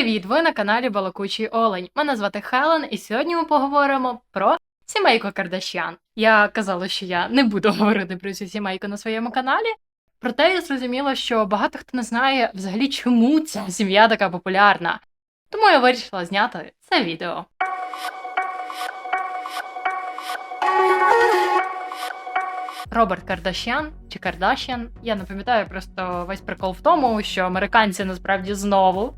Привіт! Ви на каналі Балакучий Олень. Мене звати Хелен, і сьогодні ми поговоримо про сімейку Кардашян. Я казала, що я не буду говорити про цю сімейку на своєму каналі. Проте я зрозуміла, що багато хто не знає взагалі, чому ця сім'я така популярна. Тому я вирішила зняти це відео. Роберт Кардашян чи Кардашян. Я не пам'ятаю просто весь прикол в тому, що американці насправді знову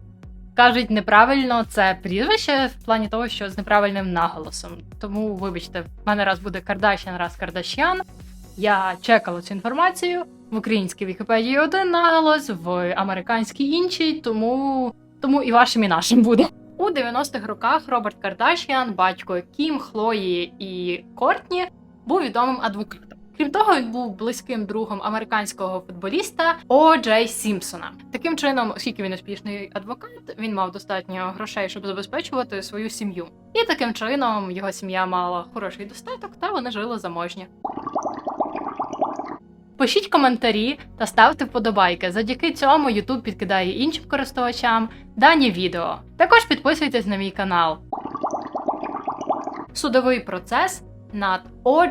кажуть неправильно це прізвище в плані того, що з неправильним наголосом. Тому, вибачте, в мене раз буде Кардашян, раз Кардашян. Я чекала цю інформацію в українській Вікіпедії один наголос, в американській інший, тому, тому і вашим, і нашим буде. У 90-х роках Роберт Кардашян, батько Кім, Хлої і Кортні, був відомим адвокатом. Крім того, він був близьким другом американського футболіста О. Джей Сімпсона. Таким чином, оскільки він успішний адвокат, він мав достатньо грошей, щоб забезпечувати свою сім'ю. І таким чином його сім'я мала хороший достаток, та вони жили заможні. Пишіть коментарі та ставте вподобайки. Завдяки цьому YouTube підкидає іншим користувачам дані відео. Також підписуйтесь на мій канал. Судовий процес над О.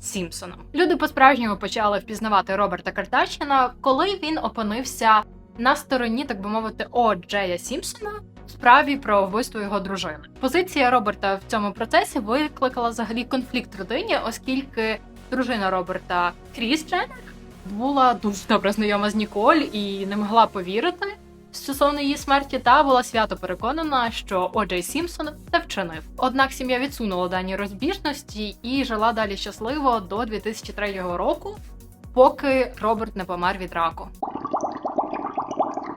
Сімпсоном. Люди по-справжньому почали впізнавати Роберта Кардашіна, коли він опинився на стороні, так би мовити, О. Джея Сімпсона справі про вбивство його дружини. Позиція Роберта в цьому процесі викликала взагалі конфлікт в родині, оскільки дружина Роберта Кріс Дженнер була дуже добре знайома з Ніколь і не могла повірити стосовно її смерті, та була свято переконана, що Оджей Сімпсон це вчинив. Однак сім'я відсунула дані розбіжності і жила далі щасливо до 2003 року, поки Роберт не помер від раку.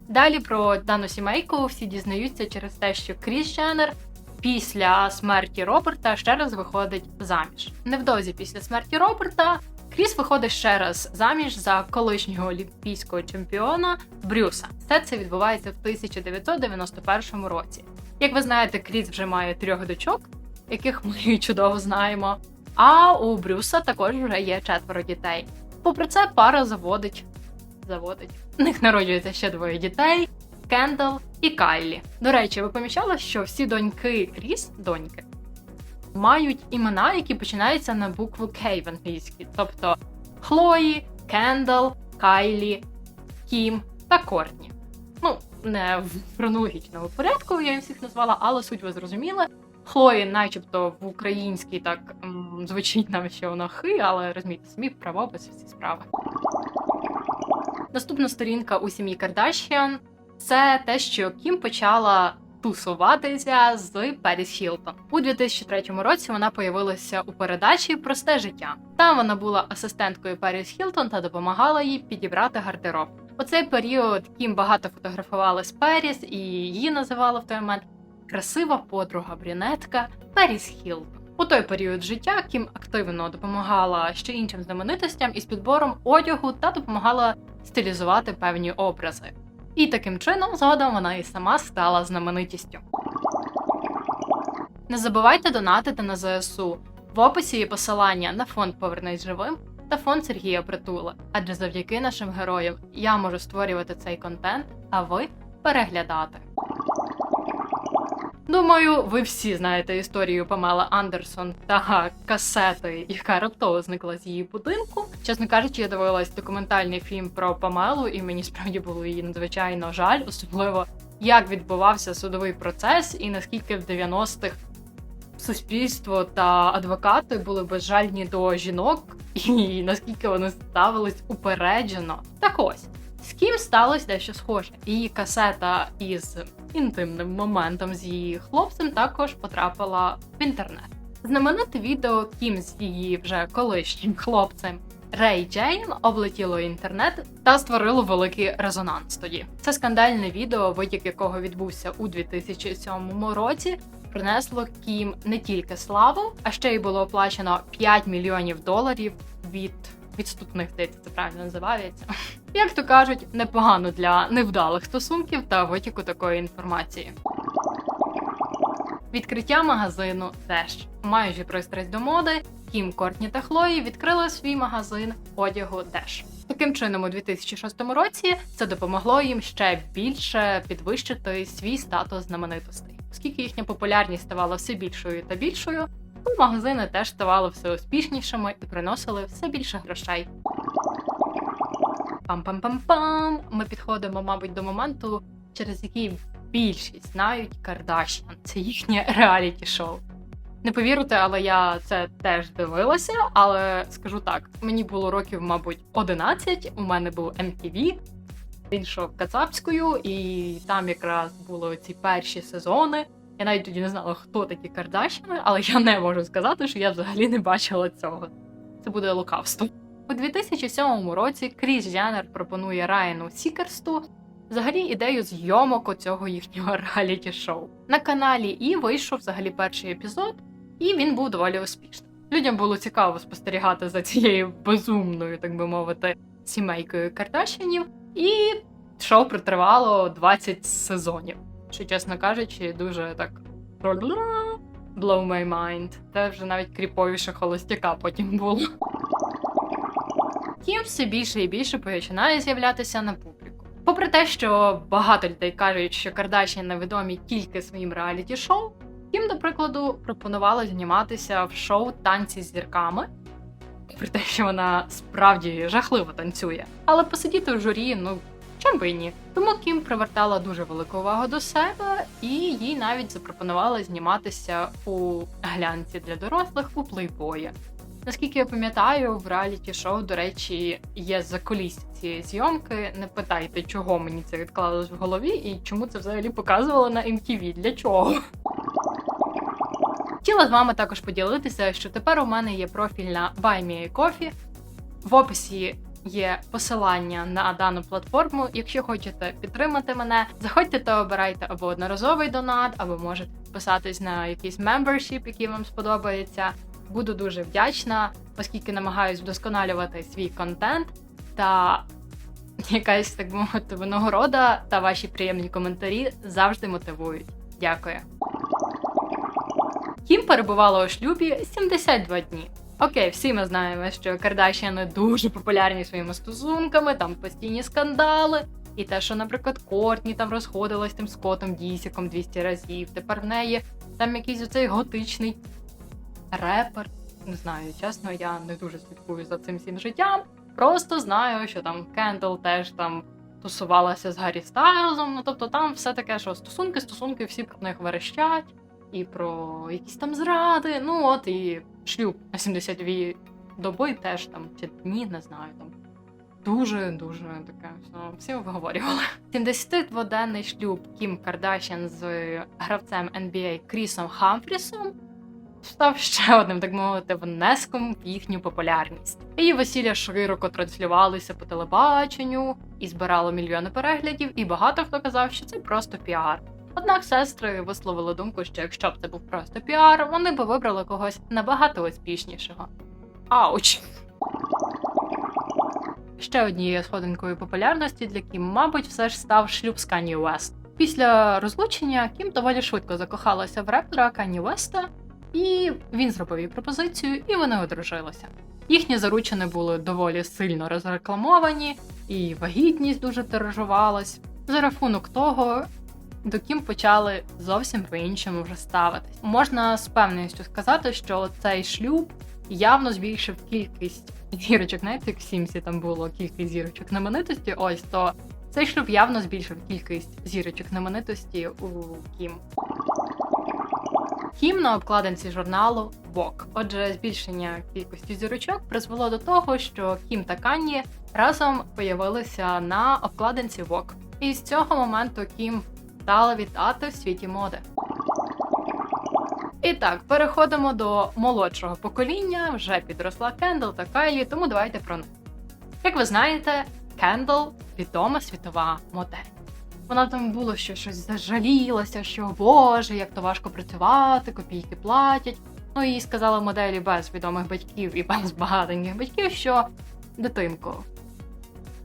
Далі про дану сімейку всі дізнаються через те, що Кріс Дженнер після смерті Роберта ще раз виходить заміж. Невдовзі після смерті Роберта Кріс виходить ще раз заміж за колишнього олімпійського чемпіона Брюса. Все це відбувається в 1991 році. Як ви знаєте, Кріс вже має трьох дочок, яких ми чудово знаємо. А у Брюса також вже є четверо дітей. Попри це, пара заводить. Заводить. В них народжується ще двоє дітей: Кендал і Кайлі. До речі, ви помічали, що всі доньки Кріс, доньки, мають імена, які починаються на букву К в англійській, тобто Хлої, Кендал, Кайлі, Кім та Кортні. Ну, не в хронологічному порядку я їх всіх назвала, але суть ви зрозуміли. Хлої, начебто в українській так звучить нам, що воно хи, але розумієте, самі правопис всі справи. Наступна сторінка у сім'ї Кардашіан це те, що Кім почала тусуватися з Періс Хілтон. У 2003 році вона появилася у передачі Просте життя. Там вона була асистенткою Періс Хілтон та допомагала їй підібрати гардероб. У цей період Кім багато фотографувала з Періс і її називала в той момент красива подруга брюнетка Періс Хілтон. У той період життя Кім активно допомагала ще іншим знаменитостям із підбором одягу та допомагала стилізувати певні образи. І таким чином згодом вона і сама стала знаменитістю. Не забувайте донатити на ЗСУ. В описі є посилання на фонд Повернись живим та фонд Сергія Притула. Адже завдяки нашим героям я можу створювати цей контент, а ви переглядати. Думаю, ви всі знаєте історію Памела Андерсон та касети, яка раптово зникла з її будинку. Чесно кажучи, я дивилась документальний фільм про Памелу, і мені справді було її надзвичайно жаль, особливо як відбувався судовий процес, і наскільки в 90-х суспільство та адвокати були безжальні до жінок, і наскільки вони ставились упереджено. Так ось. З ким сталося дещо схоже. Її касета із інтимним моментом з її хлопцем також потрапила в інтернет. Знамените відео Кім з її вже колишнім хлопцем Рей Джейн облетіло інтернет та створило великий резонанс тоді. Це скандальне відео, витік якого відбувся у 2007 році. Принесло Кім не тільки славу, а ще й було оплачено 5 мільйонів доларів від відступних здається, це правильно називається. Як то кажуть, непогано для невдалих стосунків та витіку такої інформації. Відкриття магазину теж маючи пристрасть до моди, Кім Кортні та Хлої відкрили свій магазин одягу Деш. Таким чином, у 2006 році це допомогло їм ще більше підвищити свій статус знаменитостей, оскільки їхня популярність ставала все більшою та більшою. То Магазини теж ставали все успішнішими і приносили все більше грошей. Пам-пам-пам-пам. Ми підходимо, мабуть, до моменту, через який більшість знають Кардашян. Це їхнє реаліті-шоу. Не повірите, але я це теж дивилася. Але скажу так: мені було років, мабуть, 11, У мене був MTV, він йшов кацапською, і там якраз були ці перші сезони. Я навіть тоді не знала, хто такі Кардашяни, але я не можу сказати, що я взагалі не бачила цього. Це буде лукавство. У 2007 році Кріс Дженнер пропонує Райану Сікерсту взагалі ідею зйомок цього їхнього реаліті-шоу. На каналі і вийшов взагалі перший епізод, і він був доволі успішним. Людям було цікаво спостерігати за цією безумною, так би мовити, сімейкою Кардашянів, і шоу протривало 20 сезонів. Що, чесно кажучи, дуже так blow my mind. Це вже навіть кріповіше холостяка потім було. Кім все більше і більше починає з'являтися на публіку. Попри те, що багато людей кажуть, що Кардаші невідомі тільки своїм реаліті-шоу, Кім, до прикладу, пропонувала зніматися в шоу танці з зірками, при те, що вона справді жахливо танцює. Але посидіти в журі, ну чим би і ні. Тому Кім привертала дуже велику увагу до себе, і їй навіть запропонували зніматися у глянці для дорослих у плейбої. Наскільки я пам'ятаю, в реаліті шоу, до речі, є закулісся цієї зйомки. Не питайте, чого мені це відклалось в голові і чому це взагалі показувало на MTV, Для чого? Хотіла з вами також поділитися, що тепер у мене є профіль на BuyMeACoffee. В описі є посилання на дану платформу. Якщо хочете підтримати мене, заходьте та обирайте або одноразовий донат, або можете підписатись на якийсь membership, який вам сподобається. Буду дуже вдячна, оскільки намагаюсь вдосконалювати свій контент та якась так мовити винагорода та ваші приємні коментарі завжди мотивують. Дякую. Кім перебувала у шлюбі 72 дні. Окей, всі ми знаємо, що Кардашіани дуже популярні своїми стосунками, там постійні скандали. І те, що, наприклад, Кортні там розходилась тим Скотом Дісіком 200 разів. Тепер в неї там якийсь оцей готичний репер. Не знаю, чесно, я не дуже слідкую за цим всім життям. Просто знаю, що там Кендл теж там тусувалася з Гаррі Стайлзом. Ну тобто там все таке, що стосунки, стосунки, всі про них верещать, і про якісь там зради. Ну от і шлюб на 72 доби теж там чи дні, не знаю там. Дуже дуже таке все, всі обговорювали. 72-денний шлюб Кім Кардашян з гравцем NBA Крісом Хамфрісом став ще одним, так мовити, внеском в їхню популярність. Її весілля широко транслювалися по телебаченню і збирало мільйони переглядів, і багато хто казав, що це просто піар. Однак сестри висловили думку, що якщо б це був просто піар, вони б вибрали когось набагато успішнішого. Ауч! Ще однією сходинкою популярності для Кім, мабуть, все ж став шлюб з Кані Уест. Після розлучення Кім доволі швидко закохалася в репера Кані Уеста, і він зробив їй пропозицію, і вони одружилися. Їхні заручини були доволі сильно розрекламовані, і вагітність дуже тиражувалась. За рахунок того, до Кім почали зовсім по-іншому вже ставитись. Можна з певністю сказати, що цей шлюб явно збільшив кількість зірочок. Знаєте, як в Сімсі там було кількість зірочок знаменитості. Ось то цей шлюб явно збільшив кількість зірочок знаменитості у Кім. Кім на обкладинці журналу Vogue. Отже, збільшення кількості зірочок призвело до того, що Кім та Канні разом появилися на обкладинці Vogue. І з цього моменту Кім стала вітати в світі моди. І так, переходимо до молодшого покоління. Вже підросла Кендл та Кайлі, тому давайте про них. Як ви знаєте, Кендл відома світова модель. Вона там було, що щось зажалілася, що боже, як то важко працювати, копійки платять. Ну і сказала моделі без відомих батьків і без багатеньких батьків, що дитинку.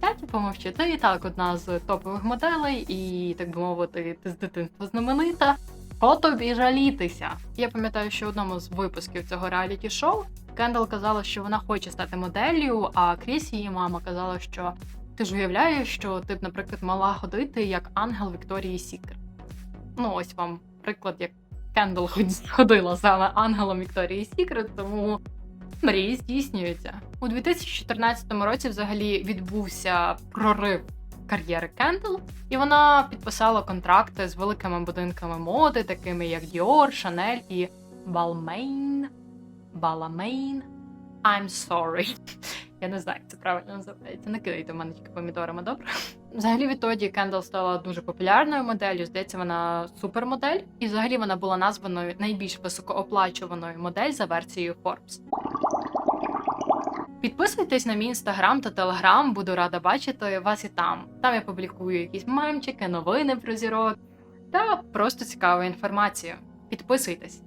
Сядь, помовчи, ти і так одна з топових моделей, і, так би мовити, ти з дитинства знаменита. Що тобі жалітися? Я пам'ятаю, що в одному з випусків цього реаліті шоу Кендал казала, що вона хоче стати моделлю, а Кріс, її мама, казала, що ти ж уявляєш, що ти б, наприклад, мала ходити як ангел Вікторії Сікрет. Ну, ось вам приклад, як Кендал ходила саме ангелом Вікторії Сікрет, тому мрії здійснюються. У 2014 році взагалі відбувся прорив кар'єри Кендал, і вона підписала контракти з великими будинками моди, такими як Dior, Chanel і Balmain. Баламейн. I'm sorry. Я не знаю, як це правильно називається. Не кидайте в мене тільки помідорами, добре? Взагалі, відтоді Кендал стала дуже популярною моделлю. Здається, вона супермодель, і взагалі вона була названою найбільш високооплачуваною модель за версією Forbes. Підписуйтесь на мій інстаграм та телеграм, буду рада бачити вас і там. Там я публікую якісь мемчики, новини про зірок та просто цікаву інформацію. Підписуйтесь.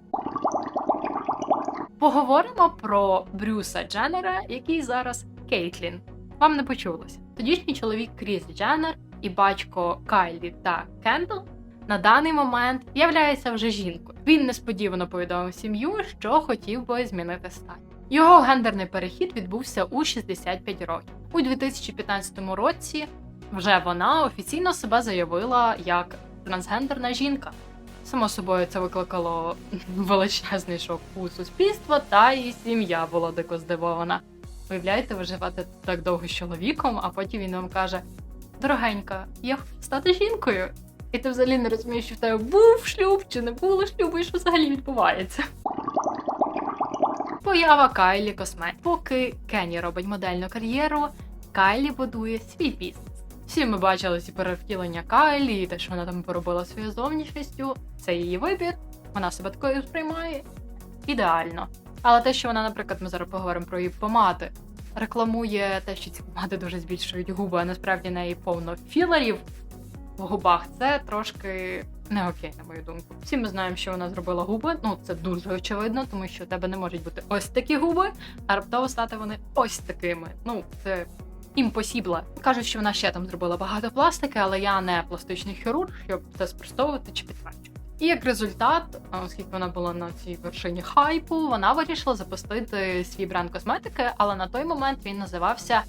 Поговоримо про Брюса Дженнера, який зараз Кейтлін. Вам не почулося. Тодішній чоловік Кріс Дженнер і батько Кайлі та Кендл на даний момент являється вже жінкою. Він несподівано повідомив сім'ю, що хотів би змінити стать. Його гендерний перехід відбувся у 65 років. У 2015 році вже вона офіційно себе заявила як трансгендерна жінка. Само собою, це викликало величезний шок у суспільства, та і сім'я була дико здивована. Уявляєте, ви живете так довго з чоловіком, а потім він вам каже: Дорогенька, я хочу стати жінкою. І ти взагалі не розумієш, що в тебе був шлюб чи не було шлюбу, і що взагалі відбувається. Поява Кайлі Космет. Поки Кенні робить модельну кар'єру, Кайлі будує свій бізнес. Всі ми бачили ці перевтілення Кайлі, і те, що вона там поробила своєю зовнішністю, це її вибір. Вона себе такою сприймає ідеально. Але те, що вона, наприклад, ми зараз поговоримо про її помади, рекламує те, що ці помади дуже збільшують губи, а насправді неї повно філерів в губах, це трошки не окей, на мою думку. Всі ми знаємо, що вона зробила губи. Ну це дуже очевидно, тому що у тебе не можуть бути ось такі губи, а раптово стати вони ось такими. Ну, це імпосібле. Кажуть, що вона ще там зробила багато пластики, але я не пластичний хірург, щоб це спростовувати чи підтверджувати. І як результат, оскільки вона була на цій вершині хайпу, вона вирішила запустити свій бренд косметики, але на той момент він називався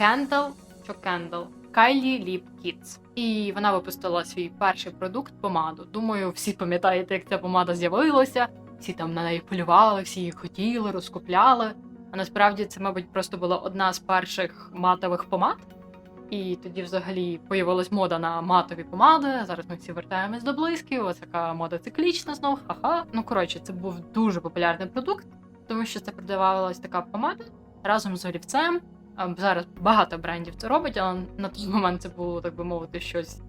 Candle, що Candle, Kylie Lip Kits. І вона випустила свій перший продукт помаду. Думаю, всі пам'ятаєте, як ця помада з'явилася. Всі там на неї полювали, всі її хотіли, розкупляли. А насправді це, мабуть, просто була одна з перших матових помад. І тоді взагалі появилась мода на матові помади. Зараз ми всі вертаємось до блисків. Ось така мода циклічна знов. Ха-ха. Ну коротше, це був дуже популярний продукт, тому що це продавалась така помада разом з олівцем. Зараз багато брендів це робить, але на той момент це було, так би мовити, щось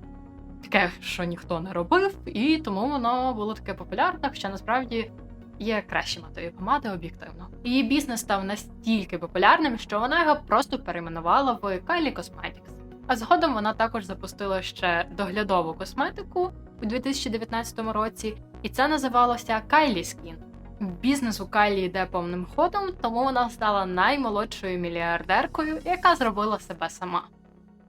таке, що ніхто не робив, і тому воно було таке популярне, хоча насправді є кращі матові помади об'єктивно. Її бізнес став настільки популярним, що вона його просто перейменувала в Kylie Cosmetics. А згодом вона також запустила ще доглядову косметику у 2019 році, і це називалося Kylie Skin. Бізнес у Кайлі йде повним ходом, тому вона стала наймолодшою мільярдеркою, яка зробила себе сама.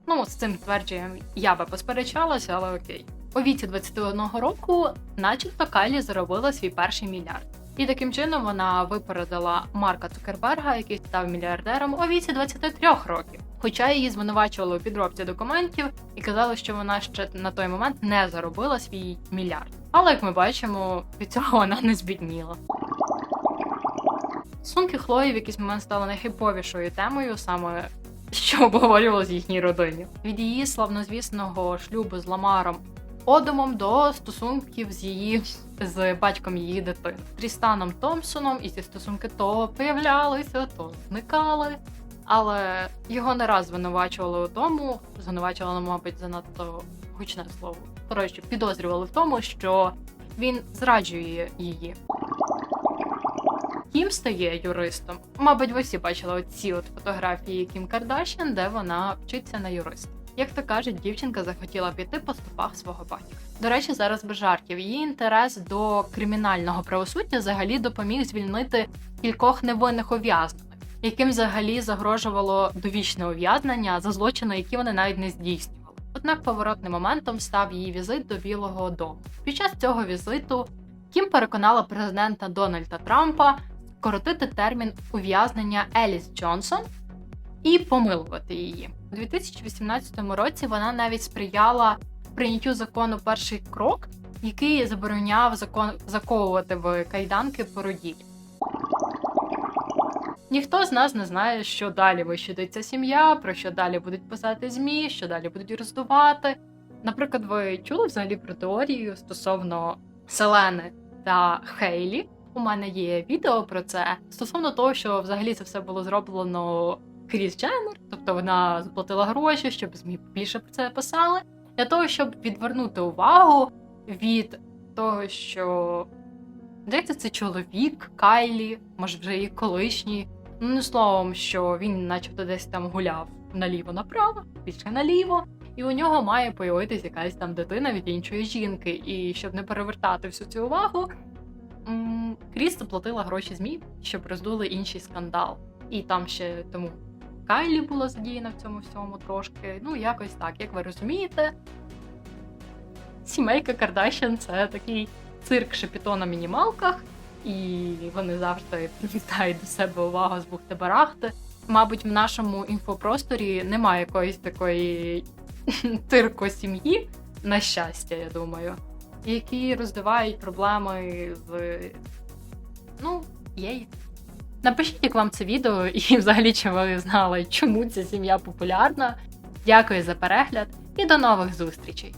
Ну, з цим твердженням я би посперечалася, але окей. У віці 21 року, начебто, Кайлі заробила свій перший мільярд. І таким чином вона випередила Марка Цукерберга, який став мільярдером у віці 23 років. Хоча її звинувачували у підробці документів і казали, що вона ще на той момент не заробила свій мільярд. Але як ми бачимо, від цього вона не збідніла. Сумки Хлої в якийсь момент стали найхиповішою темою, саме що обговорювалося їхній родині. Від її славнозвісного шлюбу з Ламаром Одомом до стосунків з її з батьком її дитини Трістаном Томпсоном, і ці стосунки то появлялися, то зникали. Але його не раз звинувачували у тому, звинувачували, мабуть, занадто гучне слово. Коротше, підозрювали в тому, що він зраджує її. Кім стає юристом. Мабуть, ви всі бачили ці от фотографії Кім Кардашян, де вона вчиться на юриста. Як то кажуть, дівчинка захотіла піти по стопах свого батька. До речі, зараз без жартів. Її інтерес до кримінального правосуддя взагалі допоміг звільнити кількох невинних ув'язнених, яким взагалі загрожувало довічне ув'язнення за злочини, які вони навіть не здійснювали. Однак поворотним моментом став її візит до Білого Дому. Під час цього візиту Кім переконала президента Дональда Трампа скоротити термін ув'язнення Еліс Джонсон і помилувати її. У 2018 році вона навіть сприяла прийняттю закону перший крок, який забороняв закон заковувати в кайданки породіль. Ніхто з нас не знає, що далі вищудиться сім'я, про що далі будуть писати змі, що далі будуть роздувати. Наприклад, ви чули взагалі про теорію стосовно Селени та Хейлі? У мене є відео про це стосовно того, що взагалі це все було зроблено Кріс Дженнер, тобто вона заплатила гроші, щоб ЗМІ більше про це писали, для того, щоб відвернути увагу від того, що здається, це чоловік Кайлі, може вже і колишній. Ну, словом, що він, начебто, десь там гуляв наліво-направо, більше наліво, і у нього має появитись якась там дитина від іншої жінки. І щоб не перевертати всю цю увагу, Кріс заплатила гроші ЗМІ, щоб роздули інший скандал. І там ще тому Кайлі була задіяна в цьому всьому трошки. Ну, якось так, як ви розумієте. Сімейка Кардашян це такий цирк шепіто на мінімалках, і вони завжди привертають до себе увагу з бухти-барахти. Мабуть, в нашому інфопросторі немає якоїсь такої цирку сім'ї, на щастя, я думаю, які роздивають проблеми з ну, є. Напишіть, як вам це відео, і взагалі чи ви знали, чому ця сім'я популярна. Дякую за перегляд і до нових зустрічей!